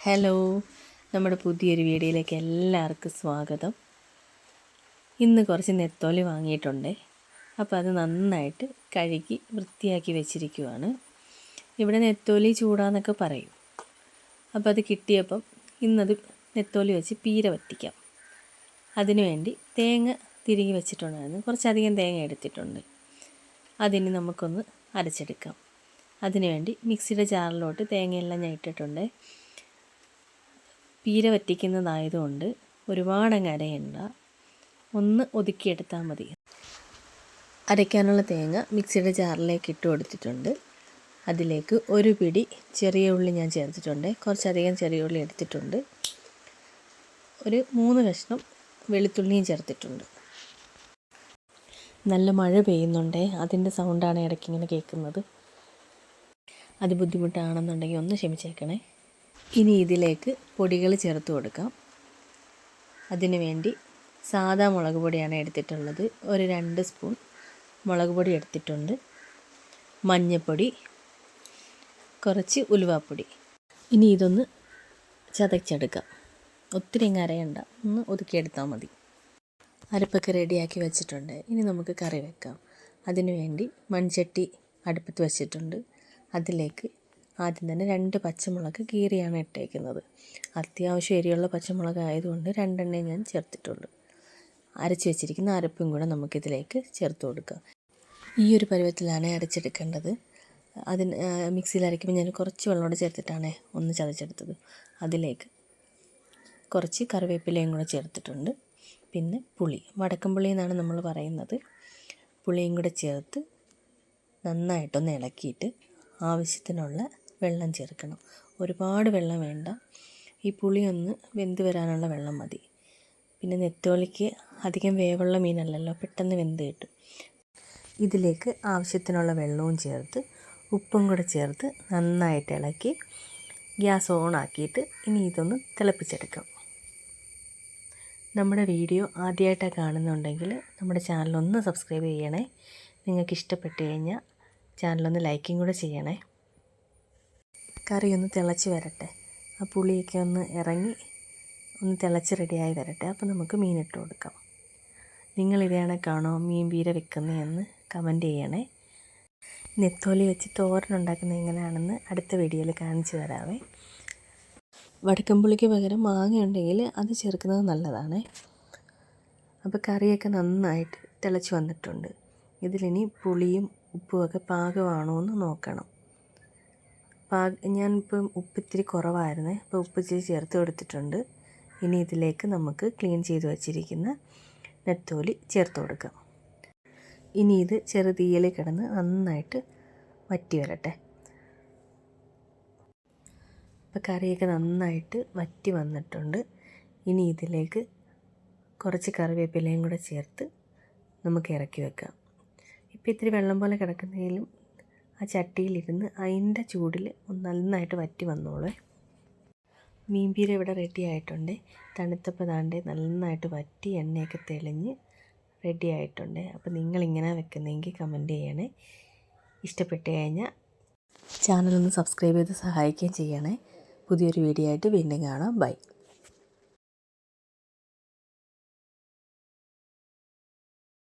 Hello നമ്മുടെ പുതിയൊരു വീഡിയോയിലേക്ക് എല്ലാവർക്കും സ്വാഗതം. ഇന്ന് കുറച്ച് നെത്തോലി വാങ്ങിയിട്ടുണ്ട്. അപ്പോൾ അത് നന്നായിട്ട് കഴുകി വൃത്തിയാക്കി വെച്ചിരിക്കുവാണ്. ഇവിടെ നെത്തോലി ചൂടാന്നൊക്കെ പറയും. അപ്പോൾ അത് കിട്ടിയപ്പം ഇന്നത് നെത്തോലി വെച്ച് പീര വറ്റിക്കാം. അതിനുവേണ്ടി തേങ്ങ തിരികെ വെച്ചിട്ടുണ്ടായിരുന്നു. കുറച്ചധികം തേങ്ങ എടുത്തിട്ടുണ്ട്. അതിന് നമുക്കൊന്ന് അരച്ചെടുക്കാം. അതിനുവേണ്ടി മിക്സിയുടെ ജാറിലോട്ട് തേങ്ങയെല്ലാം ഞാൻ ഇട്ടിട്ടുണ്ട്. പീര വറ്റിക്കുന്നതായതുകൊണ്ട് ഒരുപാടങ്ങ് അരയണ്ട. ഒന്ന് ഒതുക്കിയെടുത്താൽ മതി. അരയ്ക്കാനുള്ള തേങ്ങ മിക്സിയുടെ ജാറിലേക്ക് ഇട്ട് കൊടുത്തിട്ടുണ്ട്. അതിലേക്ക് ഒരു പിടി ചെറിയ ഉള്ളി ഞാൻ ചേർത്തിട്ടുണ്ട്. കുറച്ചധികം ചെറിയ ഉള്ളി എടുത്തിട്ടുണ്ട്. ഒരു മൂന്ന് കഷ്ണം വെളുത്തുള്ളിയും ചേർത്തിട്ടുണ്ട്. നല്ല മഴ പെയ്യുന്നുണ്ടേ. അതിന്റെ സൗണ്ടാണ് ഇടയ്ക്കിങ്ങനെ കേൾക്കുന്നത്. അത് ബുദ്ധിമുട്ടാണെന്നുണ്ടെങ്കിൽ ഒന്ന് ക്ഷമിച്ചേക്കണേ. ഇനി ഇതിലേക്ക് പൊടികൾ ചേർത്ത് കൊടുക്കാം. അതിനു വേണ്ടി സാധാ മുളക് പൊടിയാണ് എടുത്തിട്ടുള്ളത്. ഒരു രണ്ട് സ്പൂൺ മുളക് പൊടി എടുത്തിട്ടുണ്ട്. മഞ്ഞൾപ്പൊടി കുറച്ച് ഉലുവാപ്പൊടി. ഇനി ഇതൊന്ന് ചതച്ചെടുക്കാം. ഒത്തിരി അരയണ്ട. ഒന്ന് ഒതുക്കിയെടുത്താൽ മതി. അരപ്പൊക്കെ റെഡിയാക്കി വെച്ചിട്ടുണ്ട്. ഇനി നമുക്ക് കറി വെക്കാം. അതിനു വേണ്ടി മൺചട്ടി അടുപ്പത്ത് വെച്ചിട്ടുണ്ട്. അതിലേക്ക് ആദ്യം തന്നെ രണ്ട് പച്ചമുളക് കീറിയാണ് ഇട്ടേക്കുന്നത്. അത്യാവശ്യം എരിയുള്ള പച്ചമുളക് ആയതുകൊണ്ട് രണ്ടെണ്ണയും ഞാൻ ചേർത്തിട്ടുണ്ട്. അരച്ച് വെച്ചിരിക്കുന്ന അരപ്പും കൂടെ നമുക്കിതിലേക്ക് ചേർത്ത് കൊടുക്കാം. ഈ ഒരു പരുവത്തിലാണ് അരച്ചെടുക്കേണ്ടത്. അതിന് മിക്സിയിൽ അരയ്ക്കുമ്പോൾ ഞാൻ കുറച്ച് വെള്ളം ചേർത്തിട്ടാണ് ഒന്ന് ചതച്ചെടുത്തത്. അതിലേക്ക് കുറച്ച് കറിവേപ്പിലയും കൂടെ ചേർത്തിട്ടുണ്ട്. പിന്നെ പുളി വടക്കം പുളി എന്നാണ് നമ്മൾ പറയുന്നത്. പുളിയും കൂടെ ചേർത്ത് നന്നായിട്ടൊന്ന് ഇളക്കിയിട്ട് ആവശ്യത്തിനുള്ള വെള്ളം ചേർക്കണം. ഒരുപാട് വെള്ളം വേണ്ട. ഈ പുളി ഒന്ന് വെന്ത് വരാനുള്ള വെള്ളം മതി. പിന്നെ നെത്തോലിക്ക് അധികം വേവുള്ള മീനല്ലല്ലോ പെട്ടെന്ന് വെന്ത് കിട്ടും. ഇതിലേക്ക് ആവശ്യത്തിനുള്ള വെള്ളവും ചേർത്ത് ഉപ്പും കൂടെ ചേർത്ത് നന്നായിട്ട് ഇളക്കി ഗ്യാസ് ഓണാക്കിയിട്ട് ഇനി ഇതൊന്ന് തിളപ്പിച്ചെടുക്കാം. നമ്മുടെ വീഡിയോ ആദ്യമായിട്ടാണ് കാണുന്നുണ്ടെങ്കിൽ നമ്മുടെ ചാനലൊന്ന് സബ്സ്ക്രൈബ് ചെയ്യണേ. നിങ്ങൾക്ക് ഇഷ്ടപ്പെട്ട് കഴിഞ്ഞാൽ ചാനലൊന്ന് ലൈക്കും കൂടെ ചെയ്യണേ. കറി ഒന്ന് തിളച്ച് വരട്ടെ. ആ പുളിയൊക്കെ ഒന്ന് ഇറങ്ങി ഒന്ന് തിളച്ച് റെഡിയായി വരട്ടെ. അപ്പോൾ നമുക്ക് മീനിട്ട് കൊടുക്കാം. നിങ്ങൾ കാണോ മീൻ വീര വെക്കുന്നതെന്ന് കമന്റ് ചെയ്യണേ. നെത്തോലി വെച്ച് തോരനുണ്ടാക്കുന്നത് എങ്ങനെയാണെന്ന് അടുത്ത വീഡിയോയിൽ കാണിച്ചു തരാവേ. വടക്കമ്പുളിക്ക് പകരം മാങ്ങ ഉണ്ടെങ്കിൽ അത് ചേർക്കുന്നത് നല്ലതാണ്. അപ്പോൾ കറിയൊക്കെ നന്നായിട്ട് തിളച്ച് വന്നിട്ടുണ്ട്. ഇതിലിനി പുളിയും ഉപ്പുമൊക്കെ പാകമാണോ എന്ന് നോക്കണം. ഞാനിപ്പം ഉപ്പ് ഇത്തിരി കുറവായിരുന്നു. അപ്പോൾ ഉപ്പ് ഇച്ചിരി ചേർത്ത് കൊടുത്തിട്ടുണ്ട്. ഇനി ഇതിലേക്ക് നമുക്ക് ക്ലീൻ ചെയ്ത് വച്ചിരിക്കുന്ന നെത്തോലി ചേർത്ത് കൊടുക്കാം. ഇനി ഇത് ചെറുതീയിൽ കിടന്ന് നന്നായിട്ട് വറ്റി വരട്ടെ. അപ്പോൾ കറിയൊക്കെ നന്നായിട്ട് വറ്റി വന്നിട്ടുണ്ട്. ഇനി ഇതിലേക്ക് കുറച്ച് കറിവേപ്പിലയും കൂടെ ചേർത്ത് നമുക്ക് ഇറക്കി വെക്കാം. ഇപ്പോൾ ഇത്തിരി വെള്ളം പോലെ കിടക്കുന്നതിലും ആ ചട്ടിയിലിരുന്ന് അതിന്റെ ചൂടിൽ നന്നായിട്ട് വറ്റി വന്നോളൂ. മീൻപീര ഇവിടെ റെഡി ആയിട്ടുണ്ട്. തണുത്തപ്പോൾ താണ്ട് നന്നായിട്ട് വറ്റി എണ്ണയൊക്കെ തെളിഞ്ഞ് റെഡി ആയിട്ടുണ്ട്. അപ്പോൾ നിങ്ങളിങ്ങനെ വെക്കുന്നതെങ്കിൽ കമന്റ് ചെയ്യണേ. ഇഷ്ടപ്പെട്ട് കഴിഞ്ഞാൽ ചാനലൊന്ന് സബ്സ്ക്രൈബ് ചെയ്ത് സഹായിക്കുകയും ചെയ്യണേ. പുതിയൊരു വീഡിയോ ആയിട്ട് വീണ്ടും കാണാം. ബൈ